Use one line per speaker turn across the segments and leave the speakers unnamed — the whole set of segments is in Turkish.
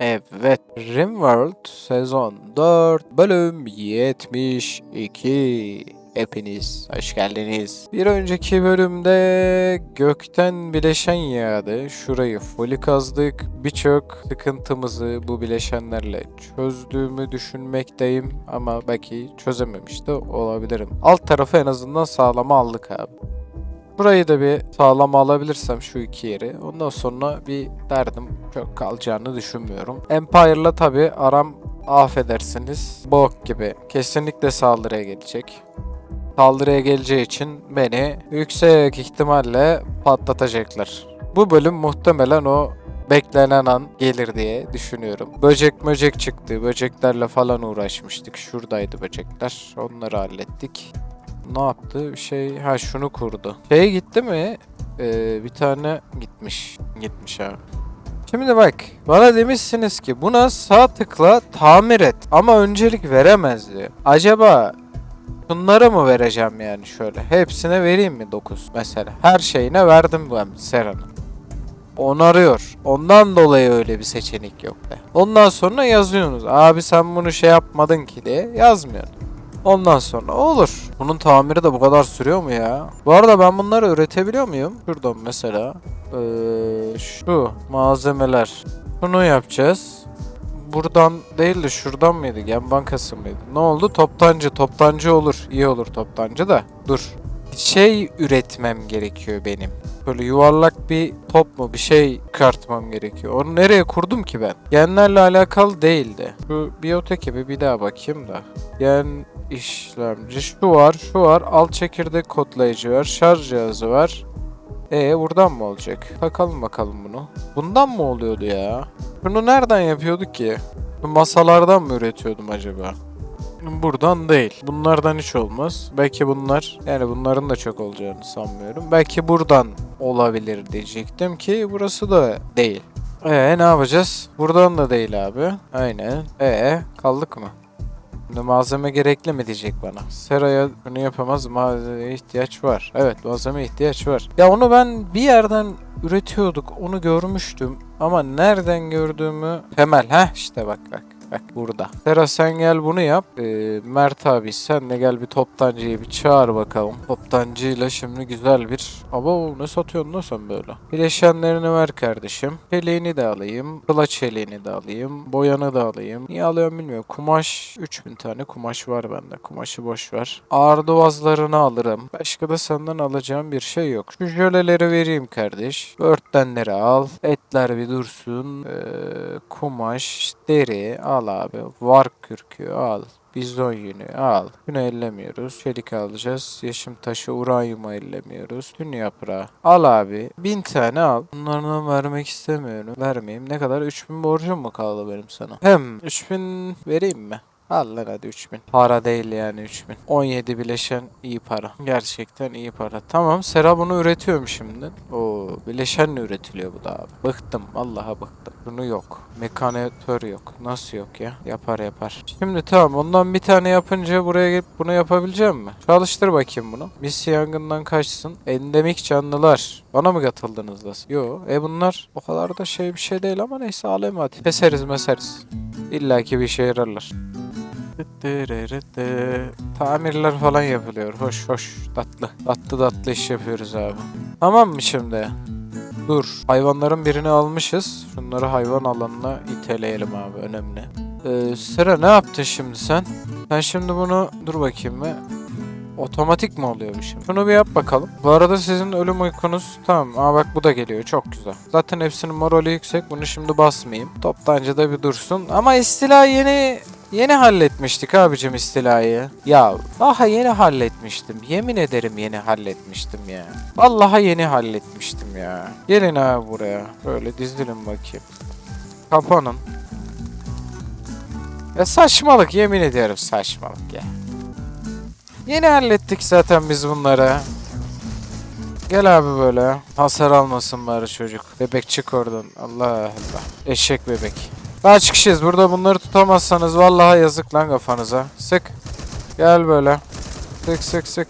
Evet. Rimworld sezon 4 bölüm 72. Hepiniz hoş geldiniz. Bir önceki bölümde gökten bileşen yağdı. Şurayı foli kazdık. Birçok sıkıntımızı bu bileşenlerle çözdüğümü düşünmekteyim. Ama belki çözememiş de olabilirim. Alt tarafı en azından sağlama aldık abi. Burayı da bir sağlam alabilirsem şu iki yeri. Ondan sonra bir derdim çok kalacağını düşünmüyorum. Empire'la tabi aram affedersiniz bok gibi. Kesinlikle saldırıya gelecek. Saldırıya geleceği için beni yüksek ihtimalle patlatacaklar. Bu bölüm muhtemelen o beklenen an gelir diye düşünüyorum. Böcek möcek çıktı. Böceklerle falan uğraşmıştık. Şuradaydı böcekler. Onları hallettik. Ne yaptı? Şey ha şunu kurdu. Şey gitti mi? Ee, bir tane gitmiş. Gitmiş abi. Şimdi bak bana demişsiniz ki buna sağ tıkla tamir et ama öncelik veremez diyor. Acaba bunları mı vereceğim yani şöyle? Hepsine vereyim mi 9 mesela? Her şeyine verdim ben Sera'nın. Onarıyor. Ondan dolayı öyle bir seçenek yok de. Ondan sonra yazıyorsunuz. Abi sen bunu şey yapmadın ki diye yazmıyorsun. Ondan sonra olur. Bunun tamiri de bu kadar sürüyor mu ya? Bu arada ben bunları üretebiliyor muyum? Şuradan mesela. Ee, şu malzemeler. Bunu yapacağız. Buradan değil de şuradan mıydı? Gen bankası mıydı? Ne oldu? Toptancı. Toptancı olur. İyi olur toptancı da. Dur. Şey üretmem gerekiyor benim. Böyle yuvarlak bir top mu bir şey çıkartmam gerekiyor. Onu nereye kurdum ki ben? Genlerle alakalı değildi. Şu biyotek gibi bir daha bakayım da. Gen işlemci şu var, şu var. Alt çekirdek kodlayıcı var, şarj cihazı var. E buradan mı olacak? Takalım bakalım bunu. Bundan mı oluyordu ya? Bunu nereden yapıyorduk ki? Masalardan mı üretiyordum acaba? Buradan değil. Bunlardan hiç olmaz. Belki bunlar, yani bunların da çok olacağını sanmıyorum. Belki buradan olabilir diyecektim ki burası da değil. Ee ne yapacağız? Buradan da değil abi. Aynen. Ee kaldık mı? Şimdi malzeme gerekli mi diyecek bana. Seraya bunu yapamaz malzemeye ihtiyaç var. Evet malzeme ihtiyaç var. Ya onu ben bir yerden üretiyorduk onu görmüştüm. Ama nereden gördüğümü temel. Heh işte bak bak. Bak burada. Sera sen gel bunu yap. Ee, Mert abi sen de gel bir toptancıyı bir çağır bakalım. Toptancıyla şimdi güzel bir... Aba ne satıyorsun lan sen böyle? Bileşenlerini ver kardeşim. Çeliğini de alayım. Kılaç çeliğini de alayım. Boyanı da alayım. Niye alıyorum bilmiyorum. Kumaş 3000 tane kumaş var bende. Kumaşı boş ver. Ağır duvazlarını alırım. Başka da senden alacağım bir şey yok. Şu jöleleri vereyim kardeş. Börtlenleri al. Etler bir dursun. Ee, kumaş, deri al abi. Var kürkü al. Bizon yünü al. Bunu ellemiyoruz. Çelik alacağız. Yeşim taşı, uranyumu ellemiyoruz. Tün yaprağı. Al abi. Bin tane al. Bunlardan vermek istemiyorum. Vermeyeyim. Ne kadar? 3000 borcum mu kaldı benim sana? Hem 3000 vereyim mi? Al lan hadi 3000. Para değil yani 3000. 17 bileşen iyi para. Gerçekten iyi para. Tamam Sera bunu üretiyorum şimdi. O bileşenle üretiliyor bu da abi. Bıktım. Allah'a bıktım. Bunu yok. Mekanatör yok. Nasıl yok ya? Yapar yapar. Şimdi tamam ondan bir tane yapınca buraya gelip bunu yapabileceğim mi? Çalıştır bakayım bunu. Miss yangından kaçsın. Endemik canlılar. Bana mı katıldınız da? Yo. E bunlar o kadar da şey bir şey değil ama neyse alayım hadi. Keseriz meseriz. İlla ki bir işe yararlar. Tamirler falan yapılıyor. Hoş hoş tatlı. Tatlı tatlı iş yapıyoruz abi. Tamam mı şimdi? Dur. Hayvanların birini almışız. Şunları hayvan alanına iteleyelim abi. Önemli. Ee, sıra ne yaptın şimdi sen? Sen şimdi bunu... Dur bakayım bir. Otomatik mi oluyor bu şimdi? Şunu bir yap bakalım. Bu arada sizin ölüm uykunuz tamam. Aa bak bu da geliyor. Çok güzel. Zaten hepsinin morali yüksek. Bunu şimdi basmayayım. Toptancıda bir dursun. Ama istila yeni Yeni halletmiştik abicim istilayı. Ya daha yeni halletmiştim. Yemin ederim yeni halletmiştim ya. Vallahi yeni halletmiştim ya. Gelin abi buraya. Böyle dizilin bakayım. Kapanın. Ya saçmalık yemin ediyorum saçmalık ya. Yeni hallettik zaten biz bunları. Gel abi böyle. Hasar almasın bari çocuk. Bebek çık oradan. Allah Allah. Eşek bebek. Kaç kişiyiz? Burada bunları tutamazsanız vallahi yazık lan kafanıza. Sık. Gel böyle. Sık sık sık.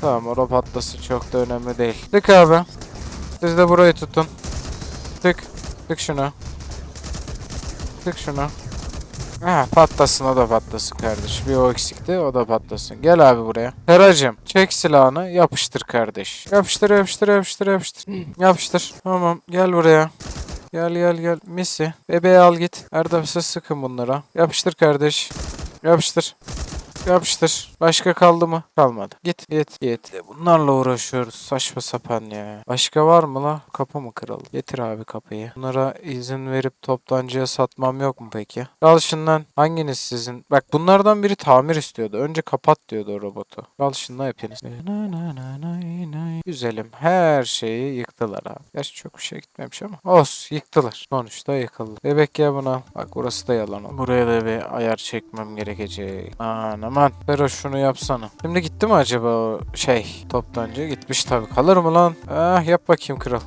Tamam o patlasın çok da önemli değil. Sık abi. Siz de burayı tutun. Sık. Sık şunu. Sık şunu. Ha patlasın o da patlasın kardeş. Bir o eksikti o da patlasın. Gel abi buraya. Heracım çek silahını yapıştır kardeş. Yapıştır yapıştır yapıştır yapıştır. yapıştır. Tamam gel buraya. Gel gel gel. Misi. Bebeği al git. Erdem siz sıkın bunlara. Yapıştır kardeş. Yapıştır. Yapıştır. Başka kaldı mı? Kalmadı. Git git git. Bunlarla uğraşıyoruz. Saçma sapan ya. Başka var mı la? Kapı mı kırıldı? Getir abi kapıyı. Bunlara izin verip toptancıya satmam yok mu peki? Al şundan. Hanginiz sizin? Bak bunlardan biri tamir istiyordu. Önce kapat diyordu o robotu. Al şundan hepiniz. Güzelim. Her şeyi yıktılar abi. Gerçi çok bir şey gitmemiş ama. Olsun yıktılar. Sonuçta yıkıldı. Bebek ya buna. Bak burası da yalan oldu. Buraya da bir ayar çekmem gerekecek. Aman aman. Fero şunu yapsana. Şimdi gitti mi acaba o şey toptancı? Gitmiş tabii. Kalır mı lan? Ah yap bakayım kral.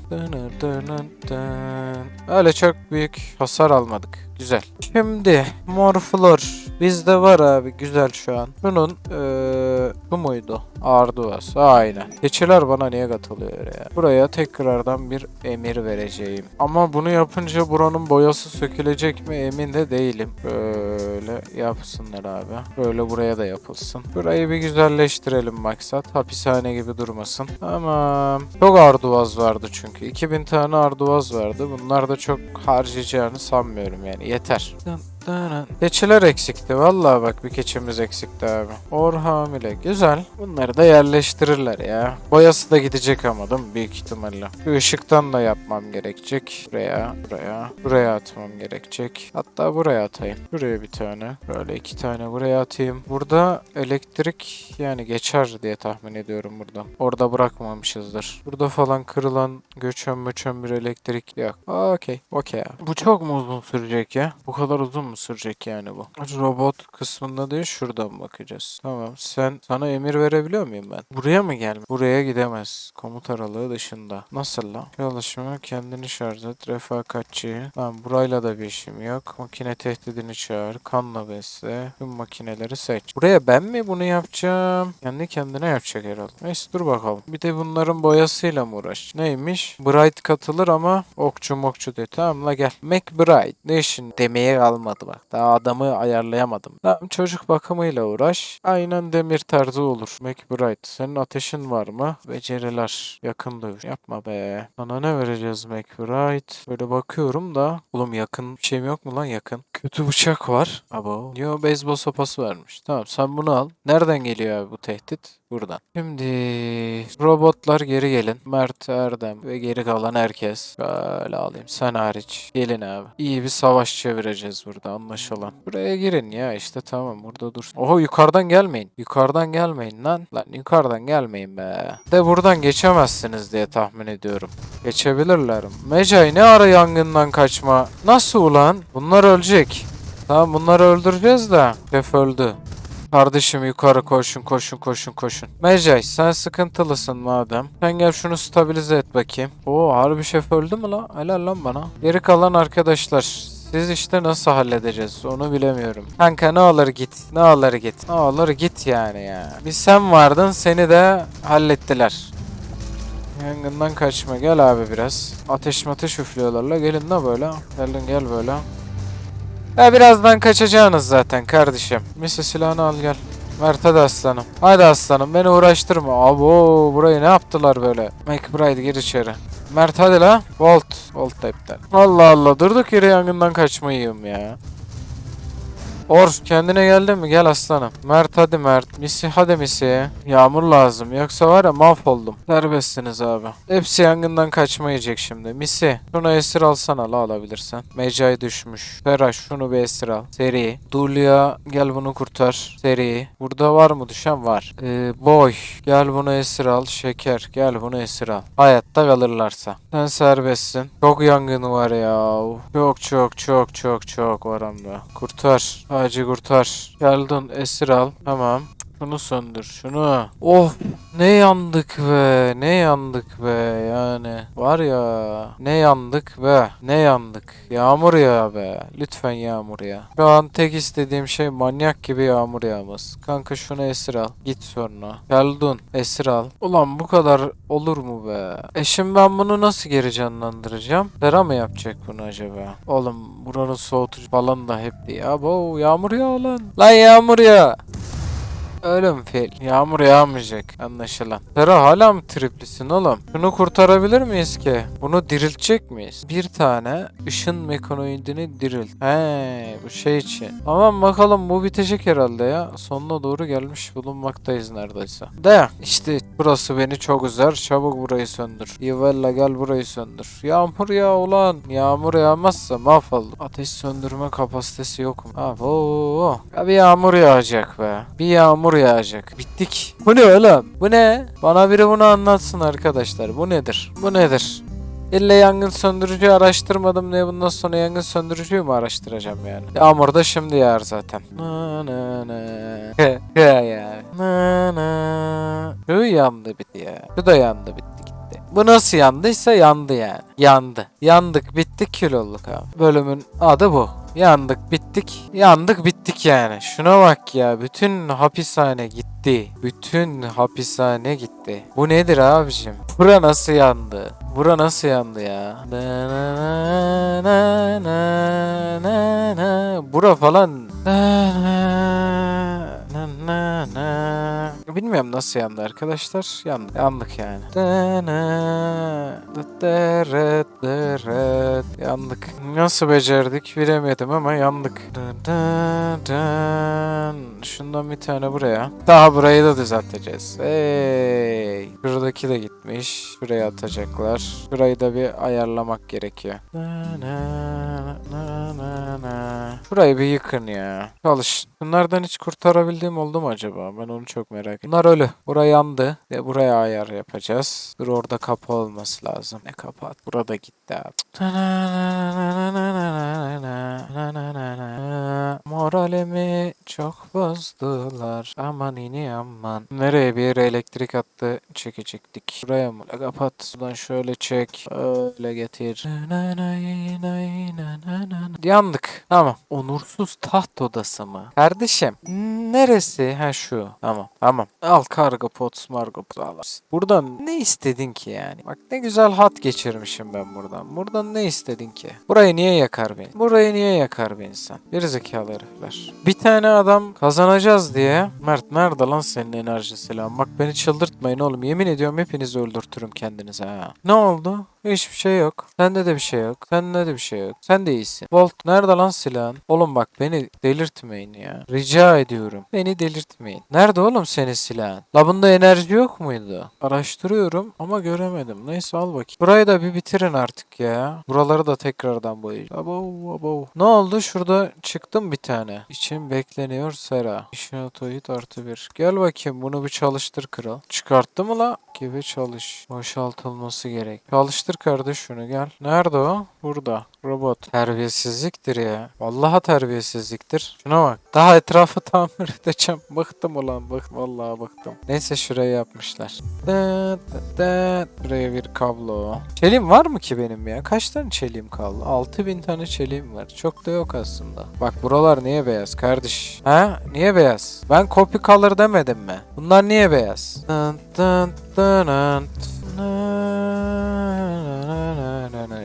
Öyle çok büyük hasar almadık. Güzel. Şimdi morflor. Bizde var abi güzel şu an. Bunun eee bu muydu? Arduas. Aynen. Keçiler bana niye katılıyor ya? Buraya tekrardan bir emir vereceğim. Ama bunu yapınca buranın boyası sökülecek mi emin de değilim. Böyle yapsınlar abi. Böyle buraya da yapılsın. Burayı bir güzelleştirelim maksat. Hapishane gibi durmasın. Tamam. Çok arduvaz vardı çünkü. 2000 tane arduvaz vardı. Bunlar da çok harcayacağını sanmıyorum yani. Yeter. Keçiler eksikti. Vallahi bak bir keçimiz eksikti abi. Or hamile. Güzel. Bunları da yerleştirirler ya. Boyası da gidecek ama değil mi? Büyük ihtimalle. Bir ışıktan da yapmam gerekecek. Buraya, buraya, buraya atmam gerekecek. Hatta buraya atayım. Buraya bir tane. Böyle iki tane buraya atayım. Burada elektrik yani geçer diye tahmin ediyorum buradan. Orada bırakmamışızdır. Burada falan kırılan göçön möçön bir elektrik yok. Okey. Okey. Bu çok mu uzun sürecek ya? Bu kadar uzun mu sürecek yani bu? Robot kısmında değil şuradan bakacağız. Tamam. Sen sana emir verebiliyor muyum ben? Buraya mı gelme? Buraya gidemez. Komut aralığı dışında. Nasıl lan? Çalışma kendini şarj et. Refakatçi. Tamam burayla da bir işim yok. Makine tehdidini çağır. Kanla besle. Tüm makineleri seç. Buraya ben mi bunu yapacağım? Kendi kendine yapacak herhalde. Neyse dur bakalım. Bir de bunların boyasıyla mı uğraş? Neymiş? Bright katılır ama okçu mokçu diyor. Tamam la gel. Bright. Ne işin? Demeye kalmadı bak. Daha adamı ayarlayamadım. Tamam çocuk bakımıyla uğraş. Aynen demir tarzı olur. Bright. Senin ateşin var mı? Beceriler. Yakın dövüş. Yapma be. Sana ne vereceğiz Bright? Böyle bakıyorum da. Oğlum yakın bir şeyim yok mu lan yakın? Kötü bıçak var. Abo. Yo beyzbol sopası vermiş. Tamam sen bunu al. Nereden geliyor abi bu tehdit? Buradan. Şimdi robotlar geri gelin. Mert, Erdem ve geri kalan herkes. Böyle alayım. Sen hariç. Gelin abi. İyi bir savaş çevireceğiz burada anlaşılan. Buraya girin ya işte tamam burada dur. Oho yukarıdan gelmeyin. Yukarıdan gelmeyin lan. Lan yukarıdan gelmeyin be. De buradan geçemezsiniz diye tahmin ediyorum. Geçebilirler? Mecai ne ara yangından kaçma? Nasıl ulan? Bunlar ölecek. Tamam bunları öldüreceğiz de. Şef öldü. Kardeşim yukarı koşun koşun koşun koşun. Mecai sen sıkıntılısın madem. Sen gel şunu stabilize et bakayım. Oo harbi şef öldü mü lan? Helal lan bana. Geri kalan arkadaşlar siz işte nasıl halledeceğiz onu bilemiyorum. Kanka ne olur git. Ne olur git. Ne olur git yani ya. Bir sen vardın seni de hallettiler. Yangından kaçma gel abi biraz. Ateş mateş üflüyorlar la gelin la böyle. Geldin gel böyle. Ya birazdan kaçacaksınız zaten kardeşim. Misi silahını al gel. Mert hadi aslanım. Hadi aslanım beni uğraştırma. Abo burayı ne yaptılar böyle? McBride gir içeri. Mert hadi la. Volt. Volt da iptal. Allah Allah durduk yere yangından kaçmayayım ya. Or kendine geldin mi? Gel aslanım. Mert hadi Mert. Misi hadi Misi. Yağmur lazım. Yoksa var ya mahvoldum. Serbestsiniz abi. Hepsi yangından kaçmayacak şimdi. Misi şunu esir alsana la alabilirsen. Mecai düşmüş. Ferah şunu bir esir al. Seri. Dulya gel bunu kurtar. Seri. Burada var mı düşen? Var. Ee, boy gel bunu esir al. Şeker gel bunu esir al. Hayatta kalırlarsa. Sen serbestsin. Çok yangın var ya. Çok çok çok çok çok var de. Kurtar. Acı kurtar. Geldin esir al. Tamam. Şunu söndür şunu. Of ne yandık be ne yandık be yani. Var ya ne yandık be ne yandık. Yağmur ya be. Lütfen yağmur ya. Şu an tek istediğim şey manyak gibi yağmur yağması. Kanka şunu esir al. Git sonra. Geldun esir al. Ulan bu kadar olur mu be? E şimdi ben bunu nasıl geri canlandıracağım? Sera mı yapacak bunu acaba? Oğlum buranın soğutucu falan da hep ya. Bu yağmur ya lan. Lan yağmur ya. Ölüm fil. Yağmur yağmayacak anlaşılan. Sera hala mı triplisin oğlum? Şunu kurtarabilir miyiz ki? Bunu diriltecek miyiz? Bir tane ışın mekanoidini dirilt. He bu şey için. Tamam bakalım bu bitecek herhalde ya. Sonuna doğru gelmiş bulunmaktayız neredeyse. De işte burası beni çok üzer. Çabuk burayı söndür. Yuvella gel burayı söndür. Yağmur ya ulan. Yağmur yağmazsa mahvoldum. Ateş söndürme kapasitesi yok mu? Abo. Ya bir yağmur yağacak be. Bir yağmur yağacak. Bittik. Bu ne oğlum? Bu ne? Bana biri bunu anlatsın arkadaşlar. Bu nedir? Bu nedir? İlle yangın söndürücü araştırmadım diye bundan sonra yangın söndürücüyü mü araştıracağım yani? Yağmur da şimdi yağar zaten. Na na na. ya ya. Na na. Şu yandı bitti ya. Şu da yandı bitti gitti. Bu nasıl yandıysa yandı yani. Yandı. Yandık bittik kül olduk abi. Bölümün adı bu. Yandık bittik. Yandık bittik yani. Şuna bak ya. Bütün hapishane gitti. Bütün hapishane gitti. Bu nedir abicim? Bura nasıl yandı? Bura nasıl yandı ya? Bura falan. Bilmiyorum nasıl yandı arkadaşlar. Yandı. Yandık yani. Yandık. Nasıl becerdik bilemedim ama yandık. Da da da. Şundan bir tane buraya. Daha burayı da düzelteceğiz. Hey. Şuradaki de gitmiş. Şuraya atacaklar. Şurayı da bir ayarlamak gerekiyor. Şurayı bir yıkın ya. Çalış. Bunlardan hiç kurtarabildiğim oldu mu acaba? Ben onu çok merak ediyorum. Bunlar ölü. Buraya yandı. Ve buraya ayar yapacağız. Dur orada kapı olması lazım. Ne kapat? Burada gitti abi. Moralimi çok bozdular. Aman ini aman. Nereye bir elektrik attı çekecektik. Buraya mı? Kapat. Buradan şöyle çek. Öyle getir. Yandık. Tamam. Onursuz taht odası mı? Kardeşim. Neresi? Ha şu. Tamam. Tamam. Al kargo pot margo pot. Buradan ne istedin ki yani? Bak ne güzel hat geçirmişim ben buradan. Buradan ne istedin ki? Burayı niye yakar beni? Burayı niye yakar bir insan? Bir zekalı herifler. Bir tane adam kazanacağız diye. Mert nerede lan senin enerji silahın? Bak beni çıldırtmayın oğlum. Yemin ediyorum hepinizi öldürtürüm kendinize ha. Ne oldu? Hiçbir şey yok. Sende de bir şey yok. Sende de bir şey yok. Sen de iyisin. Volt nerede lan silahın? Oğlum bak beni delirtmeyin ya. Rica ediyorum. Beni delirtmeyin. Nerede oğlum senin silahın? La bunda enerji yok muydu? Araştırıyorum ama göremedim. Neyse al bakayım. Burayı da bir bitirin artık ya. Buraları da tekrardan boyayacağım. Abo abo. Ne oldu? Şurada çıktım bir tane. İçim bekleniyor Sera. İşinatoid artı bir. Gel bakayım bunu bir çalıştır kral. Çıkarttı mı la? Gibi çalış. Boşaltılması gerek. Çalıştır kardeş şunu gel. Nerede o? Burada. Robot. Terbiyesizliktir ya. Vallahi terbiyesizliktir. Şuna bak. Daha etrafı tamir edeceğim. Bıktım ulan bık. Vallahi bıktım. Neyse şuraya yapmışlar. Dıt dıt. Buraya bir kablo. Çeliğim var mı ki benim ya? Kaç tane çeliğim kaldı? 6000 tane çeliğim var. Çok da yok aslında. Bak buralar niye beyaz kardeş? Ha? Niye beyaz? Ben copy color demedim mi? Bunlar niye beyaz? Dın dın dın dın.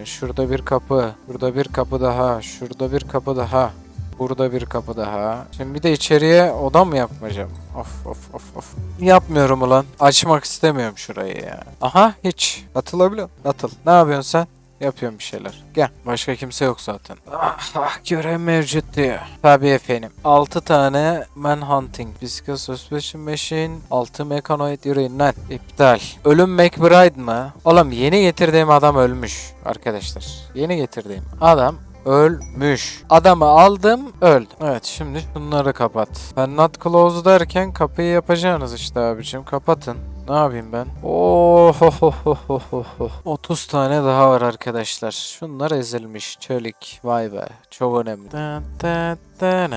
Şurada bir kapı. Burada bir kapı daha. Şurada bir kapı daha. Burada bir kapı daha. Şimdi bir de içeriye oda mı yapmayacağım? Of of of of. Yapmıyorum ulan. Açmak istemiyorum şurayı ya. Aha hiç. Atılabiliyor. Atıl. Ne yapıyorsun sen? Yapıyorum bir şeyler. Gel. Başka kimse yok zaten. Ah, ah görev mevcut diyor. Tabii efendim. 6 tane Manhunting. Physical Suspension Machine. 6 Mechanoid Urine. İptal. Ölüm McBride mı? Oğlum yeni getirdiğim adam ölmüş. Arkadaşlar. Yeni getirdiğim adam ölmüş. Adamı aldım öldü. Evet şimdi şunları kapat. Ben not close derken kapıyı yapacaksınız işte abicim. Kapatın. Ne yapayım ben? Oh, Ohohohohoho. 30 tane daha var arkadaşlar. Şunlar ezilmiş. Çelik. Vay be. Çok önemli. Dın dın dın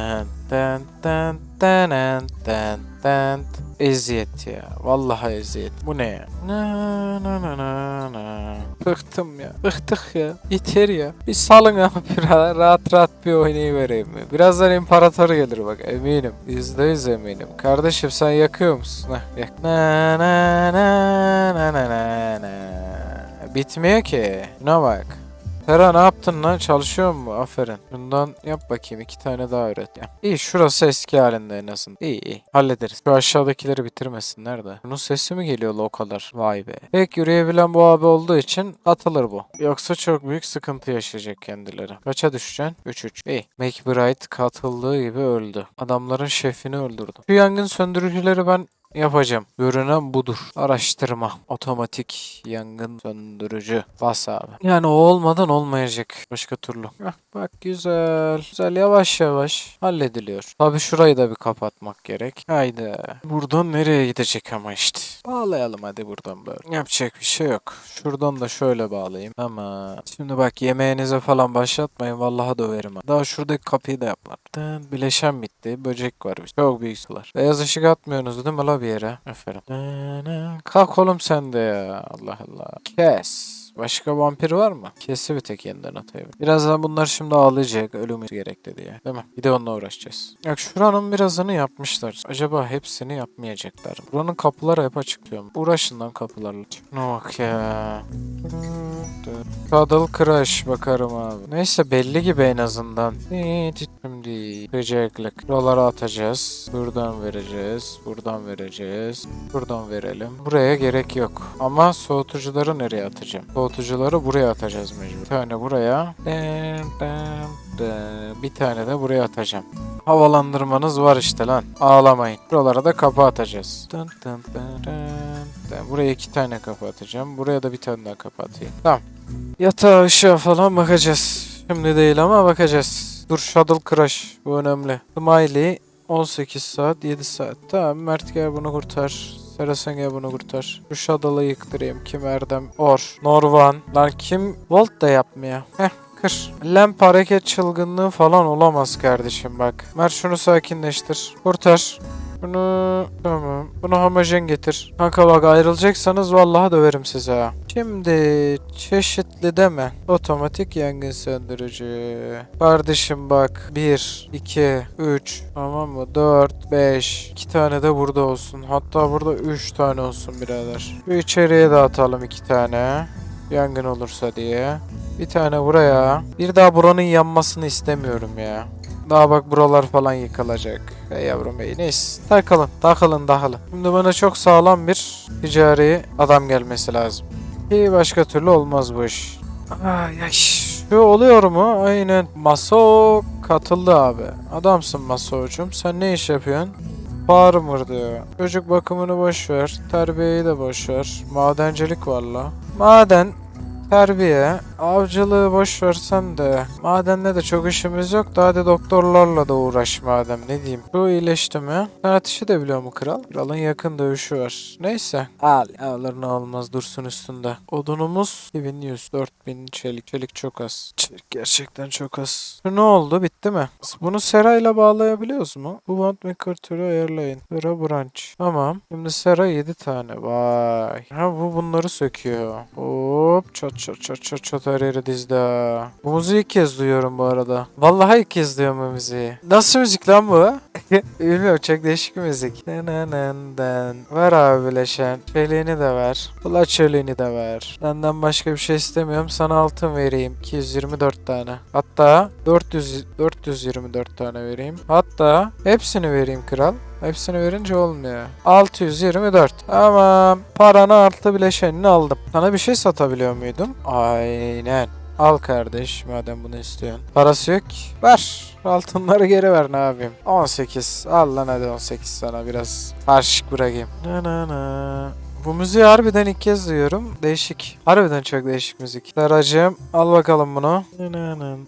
dın dın dın dın dın. Eziyet ya. Vallahi eziyet. Bu ne ya? Na na na na na. Bıktım ya. Bıktık ya. Yeter ya. Bir salın abi. Biraz rahat rahat bir oynayıvereyim mi? Birazdan imparator gelir bak eminim. Yüzde yüz eminim. Kardeşim sen yakıyor musun? Heh, yak. Na na na na na na na. Bitmiyor ki. Şuna bak. Sera ne yaptın lan? Çalışıyor mu? Aferin. Bundan yap bakayım. iki tane daha üret ya. İyi şurası eski halinde en azından. İyi iyi. Hallederiz. Şu aşağıdakileri bitirmesinler de. Bunun sesi mi geliyor o kadar? Vay be. Pek yürüyebilen bu abi olduğu için atılır bu. Yoksa çok büyük sıkıntı yaşayacak kendileri. Kaça düşeceksin? 3-3. İyi. McBride katıldığı gibi öldü. Adamların şefini öldürdü. Şu yangın söndürücüleri ben yapacağım. Görünen budur. Araştırma. Otomatik yangın söndürücü. Bas abi. Yani o olmadan olmayacak. Başka türlü. Heh, bak güzel. Güzel yavaş yavaş hallediliyor. Tabi şurayı da bir kapatmak gerek. Haydi. Buradan nereye gidecek ama işte. Bağlayalım hadi buradan böyle. Yapacak bir şey yok. Şuradan da şöyle bağlayayım. Ama şimdi bak yemeğinize falan başlatmayın. Vallahi döverim. ha. Daha şuradaki kapıyı da. Dın, Bileşen bitti. Böcek var. Çok büyük sular. Beyaz ışık atmıyorsunuz değil mi la bir yere? Aferin. Kalk oğlum sen de ya. Allah Allah. Kes. Başka vampir var mı? Kesi bir tek yeniden atayım. Birazdan bunlar şimdi ağlayacak. Ölümü gerekli diye. Değil mi? Bir de onunla uğraşacağız. Yok şuranın birazını yapmışlar. Acaba hepsini yapmayacaklar mı? Buranın kapıları hep açık diyorum. Uğraşın lan kapılarla. Şuna bak ya. Saddle Crash bakarım abi. Neyse belli gibi en azından. Şimdi gıcıklık. Buralara atacağız. Buradan vereceğiz. Buradan vereceğiz. Buradan verelim. Buraya gerek yok. Ama soğutucuları nereye atacağım? Soğutucuları buraya atacağız mecbur. Bir tane buraya. Bir tane de buraya atacağım. Havalandırmanız var işte lan. Ağlamayın. Buralara da kapı atacağız. Buraya iki tane kapı atacağım. Buraya da bir tane daha kapı atayım. Tamam. Yatağa ışığa falan bakacağız. Şimdi değil ama bakacağız. Dur Shuttle Crash. Bu önemli. Smiley 18 saat 7 saat. Tamam Mert gel bunu kurtar. Sera sen gel bunu kurtar. Şu Shuttle'ı yıktırayım. Kim Erdem? Or. Norvan. Lan kim? Volt da yapmıyor. Heh. Kır. Lamp hareket çılgınlığı falan olamaz kardeşim bak. Mert şunu sakinleştir. Kurtar. Bunu tamam. Bunu homojen getir. Kanka bak ayrılacaksanız vallahi döverim size ha. Şimdi çeşitli deme. Otomatik yangın söndürücü. Kardeşim bak. 1, 2, 3, tamam mı? 4, 5. 2 tane de burada olsun. Hatta burada 3 tane olsun birader. Şu içeriye de atalım 2 tane. Yangın olursa diye. Bir tane buraya. Bir daha buranın yanmasını istemiyorum ya. Daha bak buralar falan yıkılacak. Ey yavrum ey neyse. Takılın takılın takılın. Şimdi bana çok sağlam bir ticari adam gelmesi lazım. Ki başka türlü olmaz bu iş. Ay ay. Şu oluyor mu? Aynen. Maso katıldı abi. Adamsın Maso'cum. Sen ne iş yapıyorsun? Farmer diyor. Çocuk bakımını boş ver. Terbiyeyi de boş ver. Madencilik var la. Maden, terbiye, avcılığı boş versen de madenle de çok işimiz yok da hadi doktorlarla da uğraş madem ne diyeyim. Bu iyileşti mi? Sen ateşi de biliyor mu kral? Kralın yakın dövüşü var. Neyse. Al alır ne olmaz dursun üstünde. Odunumuz 2100 4000 çelik. Çelik çok az. Çelik gerçekten çok az. Şu ne oldu bitti mi? Bunu serayla bağlayabiliyoruz mu? Bu band maker türü ayarlayın. Sera branch. Tamam. Şimdi sera 7 tane. Vay. Ha bu bunları söküyor. Hop çat çat çat çat çat her yere dizdi. Bu müziği ilk kez duyuyorum bu arada. Vallahi ilk kez duyuyorum bu müziği. Nasıl müzik lan bu? Bilmiyorum çok değişik bir müzik. Ver abi bileşen. Çeliğini de ver. Bula çeliğini de ver. Benden başka bir şey istemiyorum. Sana altın vereyim. 224 tane. Hatta 400 424 tane vereyim. Hatta hepsini vereyim kral. Hepsini verince olmuyor. 624. Tamam. Paranı artı bileşenini aldım. Sana bir şey satabiliyor muydum? Aynen. Al kardeş madem bunu istiyorsun. Parası yok. Ver. Altınları geri ver ne yapayım. 18. Al lan hadi 18 sana biraz harçlık bırakayım. Na na na. Bu müziği harbiden ilk kez duyuyorum. Değişik. Harbiden çok değişik müzik. Seracığım al bakalım bunu.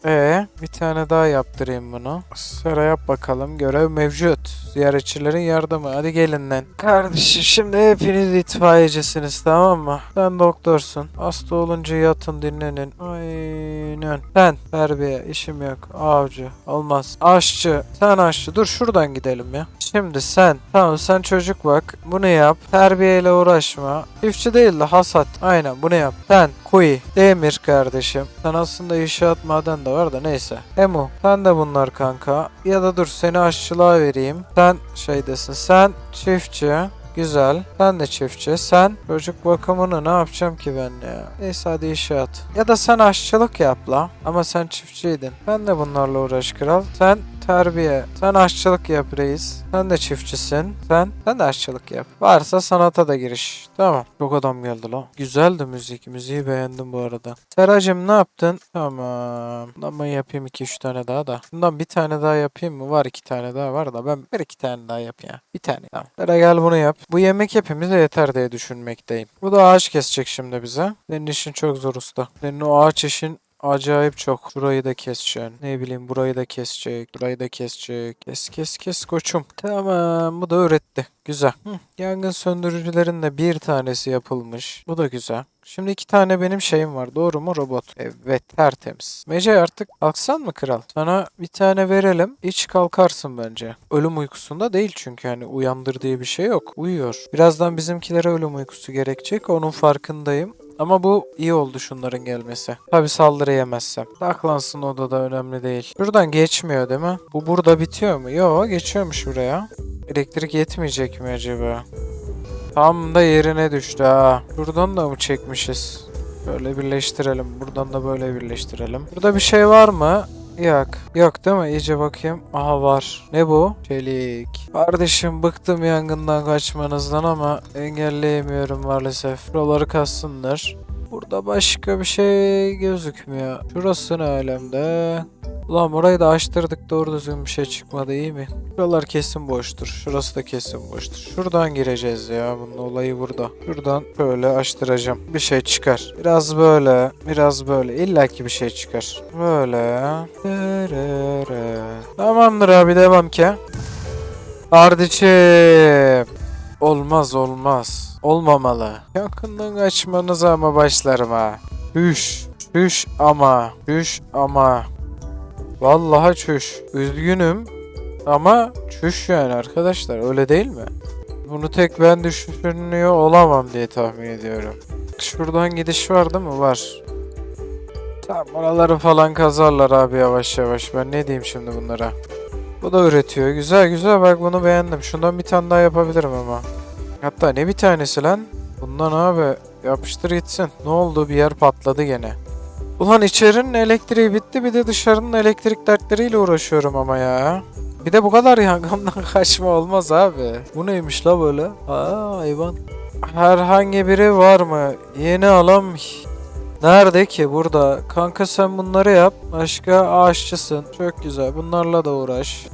Ee, bir tane daha yaptırayım bunu. Sera yap bakalım. Görev mevcut. Ziyaretçilerin yardımı. Hadi gelin lan. Kardeşim şimdi hepiniz itfaiyecisiniz tamam mı? Sen doktorsun. Hasta olunca yatın dinlenin. Aynen. Sen terbiye işim yok. Avcı. Olmaz. Aşçı. Sen aşçı. Dur şuradan gidelim ya. Şimdi sen. Tamam sen çocuk bak. Bunu yap. Terbiyeyle uğraşma. Çiftçi değil de hasat. Aynen bunu yap. Sen Kuyi. Demir kardeşim. Sen aslında inşaat maden de var da neyse. Emu. Sen de bunlar kanka. Ya da dur seni aşçılığa vereyim. Sen şeydesin. Sen çiftçi. Güzel. Sen de çiftçi. Sen çocuk bakımını ne yapacağım ki ben ya? Neyse hadi inşaat. Ya da sen aşçılık yap la. Ama sen çiftçiydin. Ben de bunlarla uğraş kral. Sen terbiye. Sen aşçılık yap reis. Sen de çiftçisin. Sen, sen de aşçılık yap. Varsa sanata da giriş. Tamam. Çok adam geldi la. Güzeldi müzik. Müziği beğendim bu arada. Seracım ne yaptın? Tamam. Bundan ben yapayım 2-3 tane daha da. Bundan bir tane daha yapayım mı? Var 2 tane daha var da ben bir iki tane daha yap ya. Bir tane. Tamam. Sera gel bunu yap. Bu yemek hepimize yeter diye düşünmekteyim. Bu da ağaç kesecek şimdi bize. Senin işin çok zor usta. Senin o ağaç işin Acayip çok. Şurayı da keseceksin. Ne bileyim burayı da kesecek. Burayı da kesecek. Kes kes kes koçum. Tamam bu da öğretti. Güzel. Hı, Yangın söndürücülerin de bir tanesi yapılmış. Bu da güzel. Şimdi iki tane benim şeyim var. Doğru mu robot? Evet tertemiz. Mece artık kalksan mı kral? Sana bir tane verelim. İç kalkarsın bence. Ölüm uykusunda değil çünkü hani uyandır diye bir şey yok. Uyuyor. Birazdan bizimkilere ölüm uykusu gerekecek. Onun farkındayım. Ama bu iyi oldu şunların gelmesi. Tabi saldırı yemezsem. Saklansın odada önemli değil. Şuradan geçmiyor değil mi? Bu burada bitiyor mu? Yo geçiyormuş buraya. Elektrik yetmeyecek mi acaba? Tam da yerine düştü ha. Şuradan da mı çekmişiz? Böyle birleştirelim. Buradan da böyle birleştirelim. Burada bir şey var mı? Yok. Yok değil mi? İyice bakayım. Aha var. Ne bu? Çelik. Kardeşim bıktım yangından kaçmanızdan ama engelleyemiyorum maalesef. Buraları kassınlar. Burada başka bir şey gözükmüyor. Şurası ne alemde? Ulan burayı da açtırdık doğru düzgün bir şey çıkmadı iyi mi? Buralar kesin boştur. Şurası da kesin boştur. Şuradan gireceğiz ya. Bunun olayı burada. Şuradan böyle açtıracağım. Bir şey çıkar. Biraz böyle. Biraz böyle. İlla ki bir şey çıkar. Böyle. Tamamdır abi devam ki. Kardeşim. Olmaz olmaz. Olmamalı. Yakından kaçmanıza ama başlarım ha. Hüş. Hüş ama. Hüş ama. Vallahi çüş. Üzgünüm. Ama çüş yani arkadaşlar öyle değil mi? Bunu tek ben düşünüyor olamam diye tahmin ediyorum. Şuradan gidiş var değil mi? Var. Tamam oraları falan kazarlar abi yavaş yavaş. Ben ne diyeyim şimdi bunlara? Bu da üretiyor. Güzel güzel bak bunu beğendim. Şundan bir tane daha yapabilirim ama. Hatta ne bir tanesi lan? Bundan abi yapıştır gitsin. Ne oldu bir yer patladı gene. Ulan içerinin elektriği bitti bir de dışarının elektrik dertleriyle uğraşıyorum ama ya. Bir de bu kadar yangından kaçma olmaz abi. Bu neymiş la böyle? Aa hayvan. Herhangi biri var mı? Yeni alam Nerede ki burada? Kanka sen bunları yap. Başka aşçısın. Çok güzel. Bunlarla da uğraş.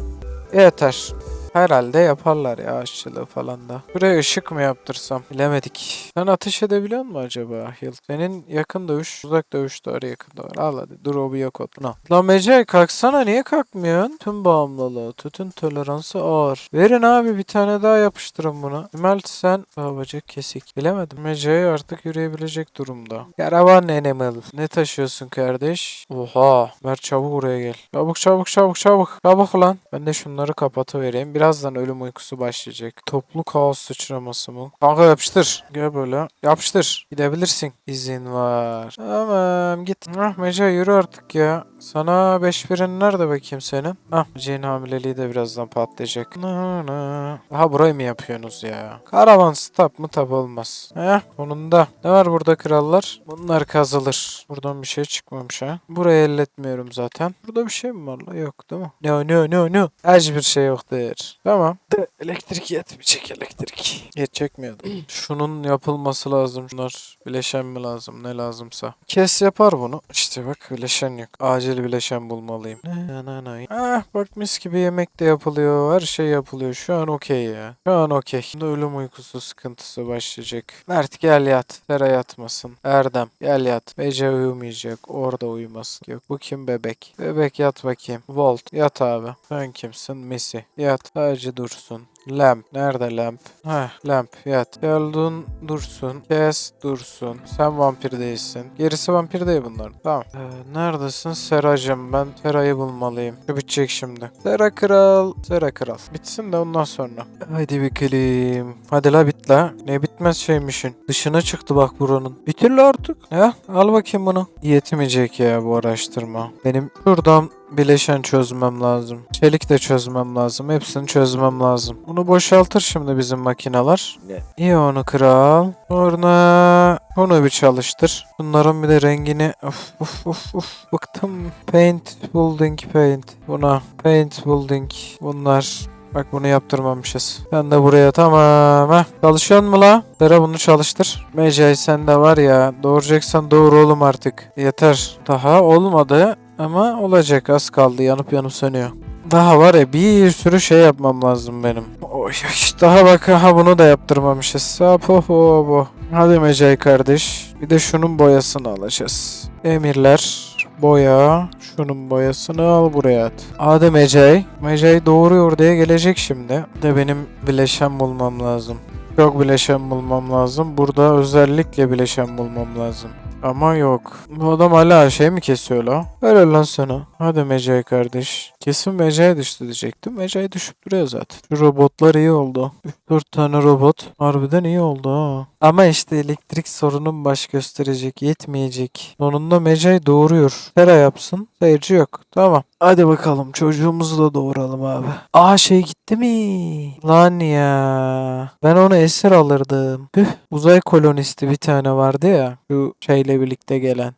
Yeter. Herhalde yaparlar ya aşçılığı falan da. Buraya ışık mı yaptırsam? Bilemedik. Sen ateş edebiliyor musun acaba Hill? Senin yakın dövüş, uzak dövüş de var, yakın da var. Al hadi. Dur o bir yok ol. No. Lan kalksana niye kalkmıyorsun? Tüm bağımlılığı, tütün toleransı ağır. Verin abi bir tane daha yapıştırın buna. Melt sen babacık kesik. Bilemedim. Mece artık yürüyebilecek durumda. Karavan animal. Ne taşıyorsun kardeş? Oha. Mert çabuk buraya gel. Çabuk çabuk çabuk çabuk. Çabuk lan. Ben de şunları kapatıvereyim. Birazdan ölüm uykusu başlayacak. Toplu kaos sıçraması mı? Kanka yapıştır. Gel böyle. Yapıştır. Gidebilirsin. İzin var. Tamam git. Ah Mece yürü artık ya. Sana beş birin nerede bakayım senin? Ah Mece'nin hamileliği de birazdan patlayacak. Na, na. Aha burayı mı yapıyorsunuz ya? Karavan stop mı tap olmaz. Heh sonunda. Ne var burada krallar? Bunlar kazılır. Buradan bir şey çıkmamış ha. Burayı elletmiyorum zaten. Burada bir şey mi var? Yok değil mi? No no no no. Hiçbir şey yoktur. Tamam. De, elektrik yetmeyecek elektrik. Yetecek mi ya da? Şunun yapılması lazım. Şunlar bileşen mi lazım? Ne lazımsa. Kes yapar bunu. İşte bak bileşen yok. Acil bileşen bulmalıyım. Ah bak mis gibi yemek de yapılıyor. Her şey yapılıyor. Şu an okey ya. Şu an okey. Şimdi ölüm uykusu sıkıntısı başlayacak. Mert gel yat. Sera yatmasın. Erdem gel yat. Bece uyumayacak. Orada uyumasın. Yok bu kim bebek? Bebek yat bakayım. Volt yat abi. Sen kimsin? Missy. Yat. Sadece dursun. Lamp. Nerede lamp? Heh lamp yat. Geldun dursun. Kes dursun. Sen vampir değilsin. Gerisi vampir değil bunların. Tamam. Ee, neredesin Seracım? Ben Sera'yı bulmalıyım. Şu bitecek şimdi. Sera kral. Sera kral. Bitsin de ondan sonra. Haydi bakalım. Hadi la bit la. Ne bitmez şeymişin. Dışına çıktı bak buranın. Bitir artık. Ya al bakayım bunu. Yetmeyecek ya bu araştırma. Benim şuradan bileşen çözmem lazım. Çelik de çözmem lazım. Hepsini çözmem lazım. Bunu boşaltır şimdi bizim makineler. İyi onu kral. Sonra onu bir çalıştır. Bunların bir de rengini of of of of bıktım. Paint building paint. Buna paint building. Bunlar Bak bunu yaptırmamışız. Ben de buraya tamam. Heh. Çalışıyor mu la? Dera bunu çalıştır. Mecai sen de var ya. Doğuracaksan doğur oğlum artık. Yeter. Daha olmadı ama olacak. Az kaldı. Yanıp yanıp sönüyor. Daha var ya bir sürü şey yapmam lazım benim. Oy, daha bak ha bunu da yaptırmamışız. Hop hop. Hadi Mecai kardeş. Bir de şunun boyasını alacağız. Emirler. Boya. Şunun boyasını al buraya at. Hadi Mecai. Mecai doğuruyor diye gelecek şimdi. De benim bileşen bulmam lazım. Çok bileşen bulmam lazım. Burada özellikle bileşen bulmam lazım. Ama yok. Bu adam hala şey mi kesiyor la? Ver lan sana. Hadi Mecai kardeş. Kesin Mecai düştü diyecektim. Mecai düşüp duruyor zaten. Şu robotlar iyi oldu. 4 tane robot. Harbiden iyi oldu ha. Ama işte elektrik sorunun baş gösterecek. Yetmeyecek. Sonunda Mecai doğuruyor. Tera yapsın. Seyirci yok. Tamam. Hadi bakalım çocuğumuzu da doğuralım abi. Aa şey gitti mi? Lan ya. Ben onu esir alırdım. Püh. Uzay kolonisti bir tane vardı ya. Şu şeyle birlikte gelen.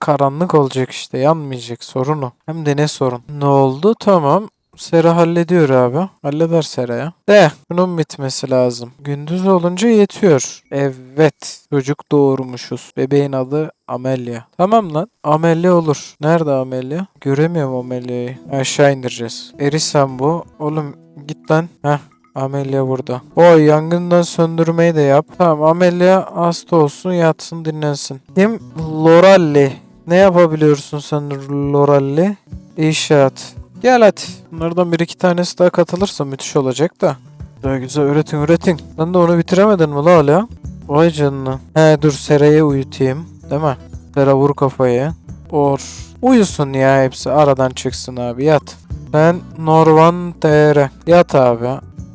Karanlık olacak işte yanmayacak sorun o. Hem de ne sorun. Ne oldu? Tamam. Sera hallediyor abi. Halleder Sera'ya. De bunun bitmesi lazım. Gündüz olunca yetiyor. Evet. Çocuk doğurmuşuz. Bebeğin adı Amelia. Tamam lan. Amelia olur. Nerede Amelia? Göremiyorum Amelia'yı. Aşağı indireceğiz. Erisen bu. Oğlum git lan. Heh. Amelia burada. O yangından söndürmeyi de yap. Tamam Amelia hasta olsun yatsın dinlensin. Kim? Loralli. Ne yapabiliyorsun sen Loralli? İnşaat. Gel hadi. Bunlardan bir iki tanesi daha katılırsa müthiş olacak da. Daha güzel üretin üretin. Lan da onu bitiremedin mi la hala? Vay canına. He dur Sera'yı uyutayım. Değil mi? Sera vur kafayı. Or. Uyusun ya hepsi. Aradan çıksın abi yat. Ben Norvan TR. Yat abi.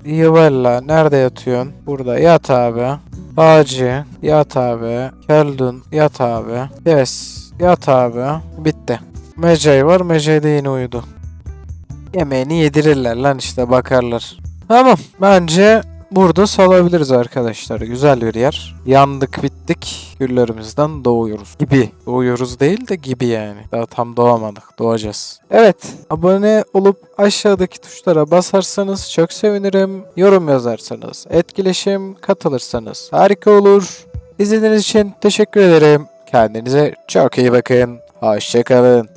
Yuvella. Nerede yatıyorsun? Burada. Yat abi. Ağacı. Yat abi. Keldun. Yat abi. Yes. Yat abi. Bitti. Mecai var. Mecai de yine uyudu. Yemeğini yedirirler lan işte bakarlar. Tamam. Bence burada salabiliriz arkadaşlar. Güzel bir yer. Yandık bittik. Güllerimizden doğuyoruz. Gibi. Doğuyoruz değil de gibi yani. Daha tam doğamadık. Doğacağız. Evet. Abone olup aşağıdaki tuşlara basarsanız çok sevinirim. Yorum yazarsanız, etkileşim katılırsanız harika olur. İzlediğiniz için teşekkür ederim. Kendinize çok iyi bakın. Hoşçakalın.